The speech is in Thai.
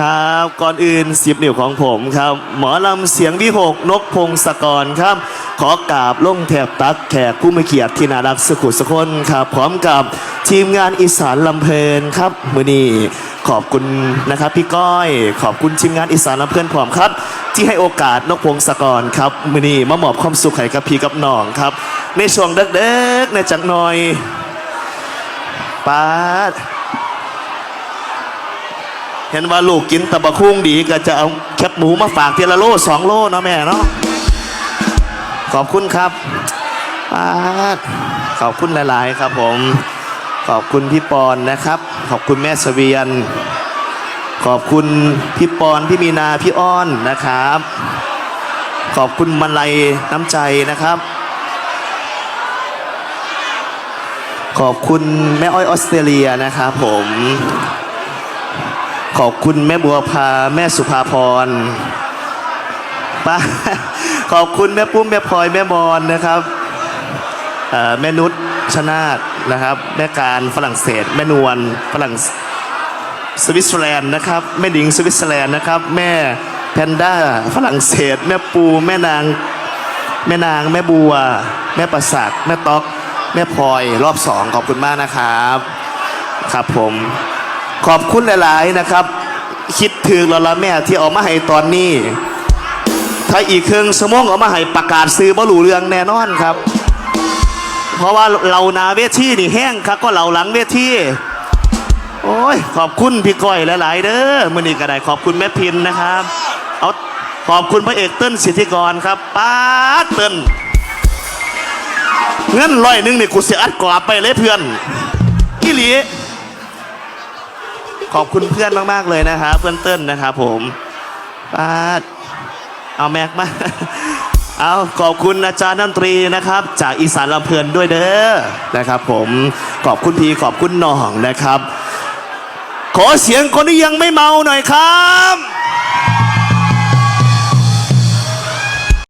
ครับก่อนอื่นสิบนิ้วของผมครับ หมอลำเสียงวิหกนกพงศกรครับ ขอกราบล่งแถบตักแขกผู้มีเกียรติที่น่ารักสุขุสคนครับพร้อมกับทีมงานอีสานลำเพลินครับมือนี้ขอบคุณนะครับพี่ก้อย ขอบคุณทีมงานอีสานลำเพลินพร้อมครับ ที่ให้โอกาสนกพงศกรครับมือนี้มามอบความสุขให้กับพี่กับน้องครับ ในช่วงเด็กๆในจักหน่อยป้าด เห็นว่าลูกกินตะบะคุ้งดีก็จะเอาแคบหมูมาฝากทีละโลสองโลนะแม่เนาะขอบคุณครับปาดขอบคุณหลาย ๆ ครับผม ขอบคุณพี่ปอนนะครับ ขอบคุณแม่เสวียน ขอบคุณพี่ปอนพี่มีนาพี่อ้อนนะครับ ขอบคุณมันไลยน้ำใจนะครับ ขอบคุณแม่อ้อยออสเตรเลียนะครับผม ขอบคุณแม่บัวพาแม่สุภาพรป้าขอบคุณแม่ปุ้มแม่พลอยแม่มอนนะครับแม่นุชชนาตนะครับ แม่การฝรั่งเศส แม่นวลฝรั่งสวิตเซอร์แลนด์นะครับแม่ดิงสวิตเซอร์แลนด์นะครับ แม่แพนด้าฝรั่งเศส แม่ปูแม่นาง แม่นาง แม่บัว แม่ประสักแม่ต๊อก แม่พลอยรอบสองขอบคุณมากนะครับ ครับผม ขอบคุณหลาย ๆ นะครับ คิดถึงแล้วละแม่ที่เอามาให้ตอนนี้ ถ้าอีกครึ่งสมองเอามาให้ประกาศซื้อบรูเรืองแน่นอนครับ เพราะว่าเรานาเวทีนี่แห้งครับก็เราหลังเวทีโอ้ยขอบคุณพี่ก้อยหลาย ๆ เด้อมื่อนี้ก็ได้ขอบคุณแม่พินนะครับ เอาขอบคุณพระเอกเติ้ลสิทธิกรครับป้าเติ้ลเงินร้อยหนึงนี่กูเสียอัดกรอบไปเลยเพื่อนอีหลี ขอบคุณเพื่อนมากๆเลยนะครับ เพื่อนเติ้ลนะครับผมป้าดเอาแม็กมาเอาขอบคุณอาจารย์ดนตรีนะครับ จากอีสานลำเพลินด้วยเด้อนะครับ ผมขอบคุณพีขอบคุณน้องนะครับ ขอเสียงคนที่ยังไม่เมาหน่อยครับ